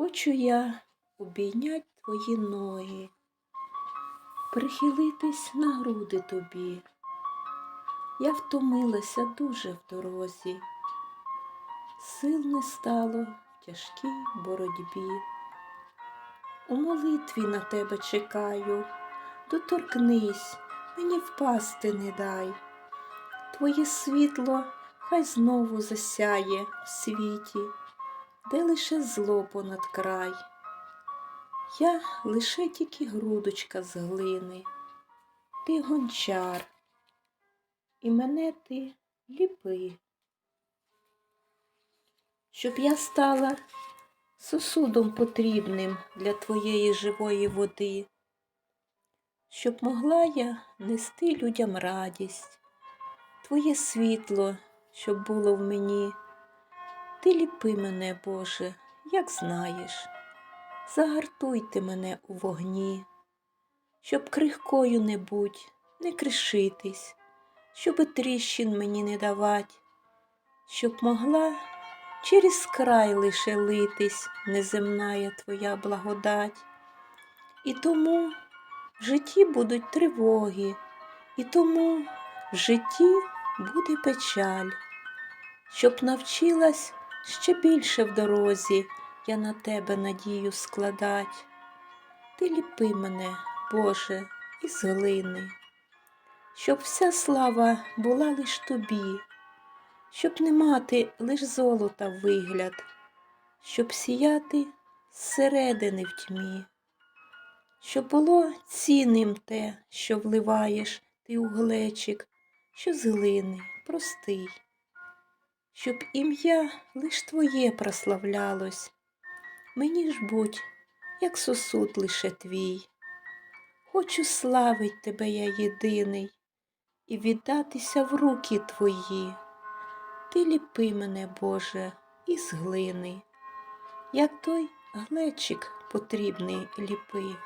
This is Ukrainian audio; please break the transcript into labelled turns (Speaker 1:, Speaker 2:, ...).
Speaker 1: Хочу я обійнять твої ноги, прихилитись на груди тобі. Я втомилася дуже в дорозі, сил не стало в тяжкій боротьбі. У молитві на тебе чекаю, доторкнись, мені впасти не дай. Твоє світло хай знову засяє в світі, де лише зло понад край. Я лише тільки грудочка з глини, ти гончар, і мене ти ліпи, щоб я стала сосудом потрібним для твоєї живої води, щоб могла я нести людям радість, твоє світло, щоб було в мені. Ти ліпи мене, Боже, як знаєш, загартуйте мене у вогні, щоб крихкою не будь, не кришитись, щоби тріщин мені не давать, щоб могла через край лише литись неземная твоя благодать. І тому в житті будуть тривоги, і тому в житті буде печаль, щоб навчилась ще більше в дорозі я на тебе надію складать. Ти ліпи мене, Боже, із глини, щоб вся слава була лиш тобі, щоб не мати лиш золота вигляд, щоб сіяти зсередини в тьмі, щоб було цінним те, що вливаєш ти у глечик, що з глини простий, щоб ім'я лиш твоє прославлялось, мені ж будь, як сосуд лише твій. Хочу славить тебе я єдиний і віддатися в руки твої. Ти ліпи мене, Боже, із глини, як той глечик потрібний ліпи.